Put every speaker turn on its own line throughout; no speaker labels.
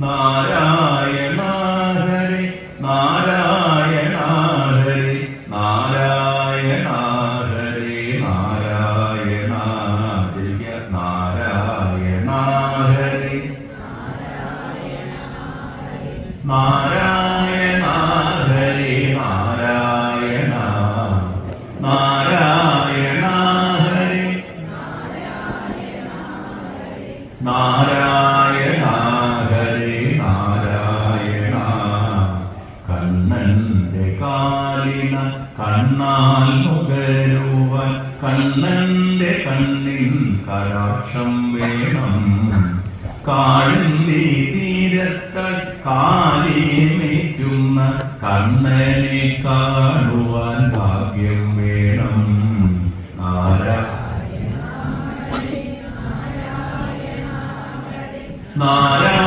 നാരായണ കണ്ണന്റെ കാലിന കണ്ണാൽ നുകരുവാൻ. കണ്ണന്റെ കണ്ണിൻ കലാക്ഷം വേണം. കാളിന്തി തീരത്ത കാലിമേക്കുന്ന കണ്ണനെ കാണുവാൻ ഭാഗ്യം വേണം. നാരായണ നാരായണ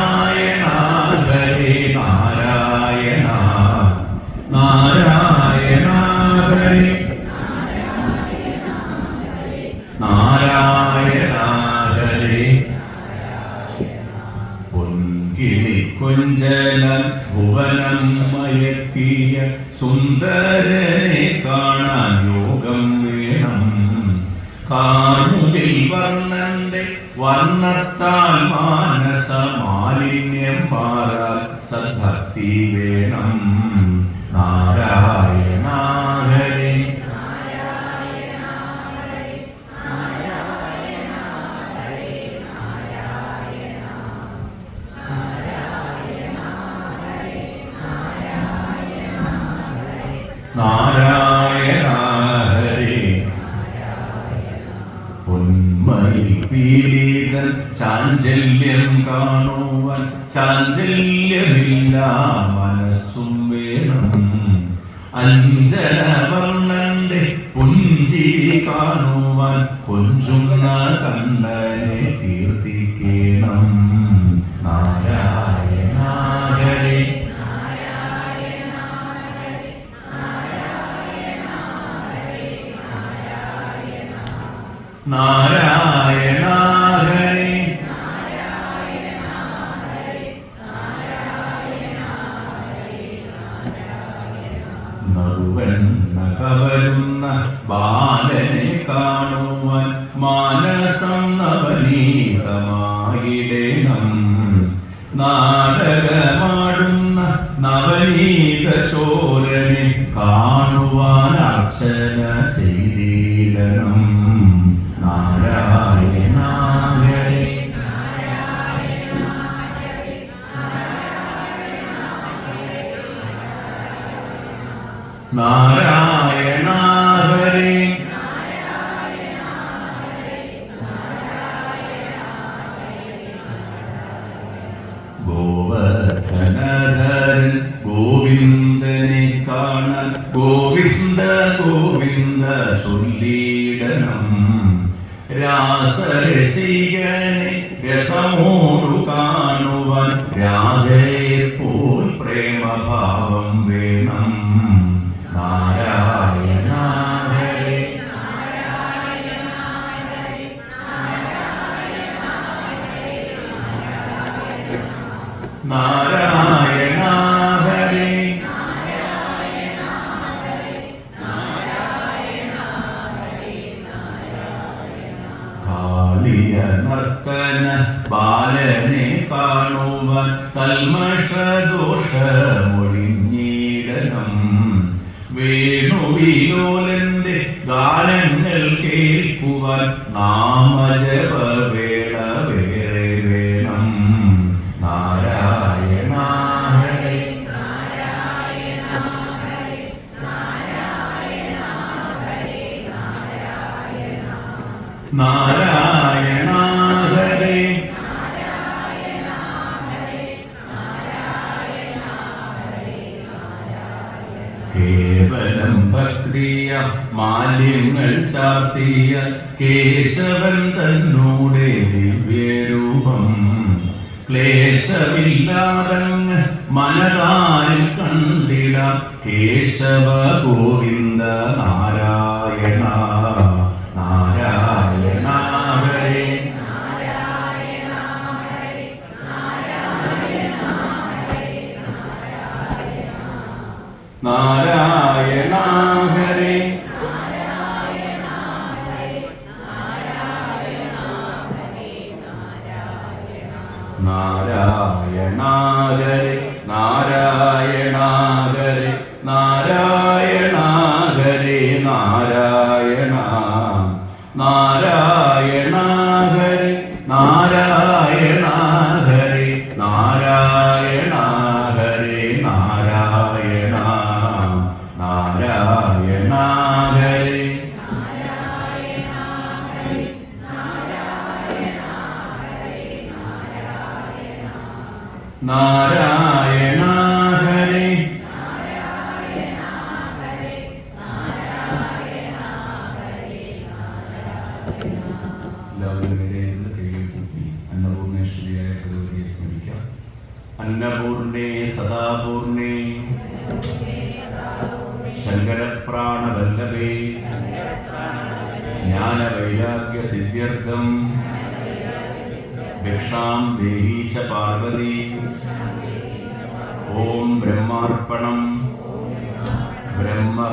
ഭുവനം മയക്കിയ സുന്ദരനെ കാണാൻ യോഗം വേണം. കാർമുകിൽ വർണന്റെ വർണത്താൽ മാനസ മാലിന്യം മാറാൻ സദ്ഭക്തി വേണം. നാരായണ ഹരേ പൊന്മയിൽ പീലിതൻ ചാഞ്ചല്യം കാണുവാൻ ചാഞ്ചല്യമില്ല മനസ്സും വേണം. അഞ്ജനവർണന്റെ പുഞ്ചിരി കാണുവാൻ കൊഞ്ചുന്ന കണ്ണനെ കീർത്തിക്കണം. നാരായണ നാരായണ ഹരേ നറുവെണ്ണ കവരുന്ന ബാലനെ കാണുവാൻ മാനസം നവനീതമായിടേണം. നാടകമാടുന്ന നാരായണ ഹരി. ഗോവർദ്ധനധരൻ ഗോവിന്ദനെ കാണാൻ ഗോവിന്ദ ഗോവിന്ദ ചൊല്ലിടണം. രാസരസികനെ രസമോടു കാണുവാൻ രാധയെ നർത്തന ബാലനെ കാണുവാൻ കൽമഷദോഷമൊഴിഞ്ഞിടണം വേണുവിലോലന്റെ ഗാനങ്ങൾ കേൾക്കുവാൻ നാമജപ വേള വേറെ വേണം നാരായണ നാരായണ ഹരേ കേവലം ഭക്തിയ മാലിന്യങ്ങൾ ചാർത്തിയ കേശവൻ തന്നോടെ ദിവ്യരൂപം. ക്ലേശമില്ലാതങ്ങ് മനതാരിൽ കണ്ടിട കേശവ ഗോവിന്ദ നാരായണ. നാരായണ നാരായണ നാരായണ നാരായണ നാരായണാകരെ നാരായണാകരെ നാരായണ ഹരേ നാരായണ നാരായണ നാരായണ ഹരേ അന്നപൂർണേശ്വരിയായ ഭഗവതിയെ സ്മരിക്കാം. അന്നപൂർണേ സദാപൂർണേ. ശങ്കരപ്രാണവല്ലഭേ. ജ്ഞാനവൈരാഗ്യ സിദ്ധ്യർത്ഥം भिक्षां देही च पार्वती ॐ ब्रह्मार्पणं ब्रह्म